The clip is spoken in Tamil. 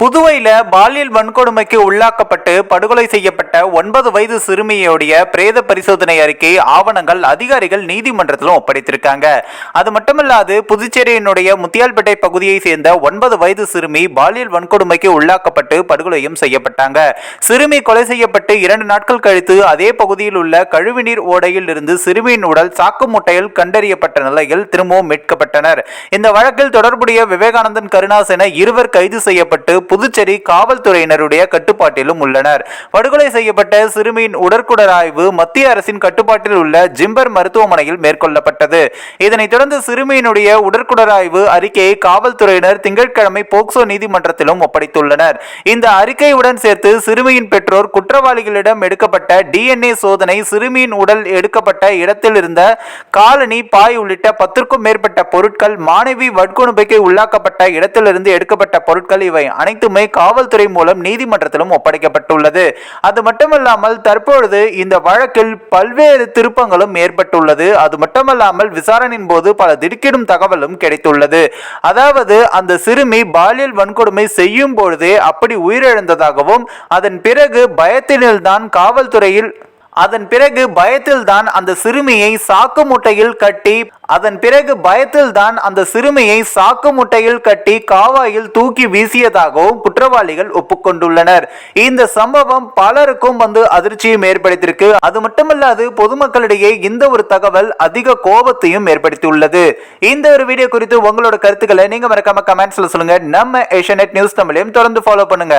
புதுவையில் பாலியல் வன்கொடுமைக்கு உள்ளாக்கப்பட்டு படுகொலை செய்யப்பட்ட ஒன்பது வயது சிறுமியுடைய பிரேத பரிசோதனை அறிக்கை ஆவணங்கள் அதிகாரிகள் நீதிமன்றத்திலும் ஒப்படைத்திருக்காங்க. அது மட்டுமல்லாது புதுச்சேரியினுடைய முத்தியால்பேட்டை பகுதியை சேர்ந்த ஒன்பது வயது சிறுமி பாலியல் வன்கொடுமைக்கு உள்ளாக்கப்பட்டு படுகொலையும் செய்யப்பட்டாங்க. சிறுமி கொலை செய்யப்பட்டு இரண்டு நாட்கள் கழித்து அதே பகுதியில் உள்ள கழிவுநீர் ஓடையில் இருந்து சிறுமியின் உடல் சாக்கு மூட்டையில் கண்டறியப்பட்ட நிலையில் திரும்பவும் மீட்கப்பட்டனர். இந்த வழக்கில் தொடர்புடைய விவேகானந்தன் கருணாஸ் என இருவர் கைது செய்யப்பட்டு புதுச்சேரி காவல்துறையினருடைய கட்டுப்பாட்டிலும் உள்ளனர். படுகொலை செய்யப்பட்ட சிறுமியின் உடற்குடராய்வு மத்திய அரசின் கட்டுப்பாட்டில் உள்ள ஜிம்பர் மருத்துவமனையில் மேற்கொள்ளப்பட்டது. இதனைத் தொடர்ந்து சிறுமியினுடைய உடற்குடராய்வு அறிக்கையை காவல்துறையினர் திங்கட்கிழமை போக்சோ நீதிமன்றத்திலும் ஒப்படைத்துள்ளனர். இந்த அறிக்கையுடன் சேர்த்து சிறுமியின் பெற்றோர் குற்றவாளிகளிடம் எடுக்கப்பட்ட டிஎன்ஏ சோதனை சிறுமியின் உடல் எடுக்கப்பட்ட இடத்தில் இருந்த காலனி பாய் உள்ளிட்ட பத்திற்கும் மேற்பட்ட பொருட்கள் மாணவி வட்கொணுபைக்கு உள்ளாக்கப்பட்ட இடத்திலிருந்து எடுக்கப்பட்ட பொருட்கள் இவை அனைத்துமே காவல்துறை மூலம் நீதிமன்றத்திலும் ஒப்படைக்கப்பட்டுள்ளது. அது மட்டுமல்லாமல் தற்பொழுது இந்த வழக்கில் பல்வேறு திருப்பங்களும் ஏற்பட்டுள்ளது. அது மட்டுமல்லாமல் விசாரணையின் போது பல திடுக்கிடும் தகவலும் கிடைத்துள்ளது. அதாவது அந்த சிறுமி பாலியல் வன்கொடுமை செய்யும் பொழுதே அப்படி உயிரிழந்ததாகவும் அதன் பிறகு பயத்தினில்தான் காவல்துறையில் அதன் பிறகு பயத்தில்தான் அந்த சிறுமியை சாக்கு முட்டையில் கட்டி அதன் பிறகு பயத்தில்தான் அந்த சிறுமியை சாக்கு முட்டையில் கட்டி காவாயில் தூக்கி வீசியதாகவும் குற்றவாளிகள் ஒப்புக்கொண்டுள்ளனர். இந்த சம்பவம் பலருக்கும் வந்து அதிர்ச்சியும் ஏற்படுத்தியிருக்கு. அது மட்டுமல்லாது பொதுமக்களிடையே இந்த ஒரு தகவல் அதிக கோபத்தையும் ஏற்படுத்தியுள்ளது. இந்த ஒரு வீடியோ குறித்து உங்களோட கருத்துக்களை நீங்க மறக்காம கமெண்ட்ஸ்ல சொல்லுங்க. நம்ம ஏஷியநெட் நியூஸ் தமிழையும் தொடர்ந்து ஃபாலோ பண்ணுங்க.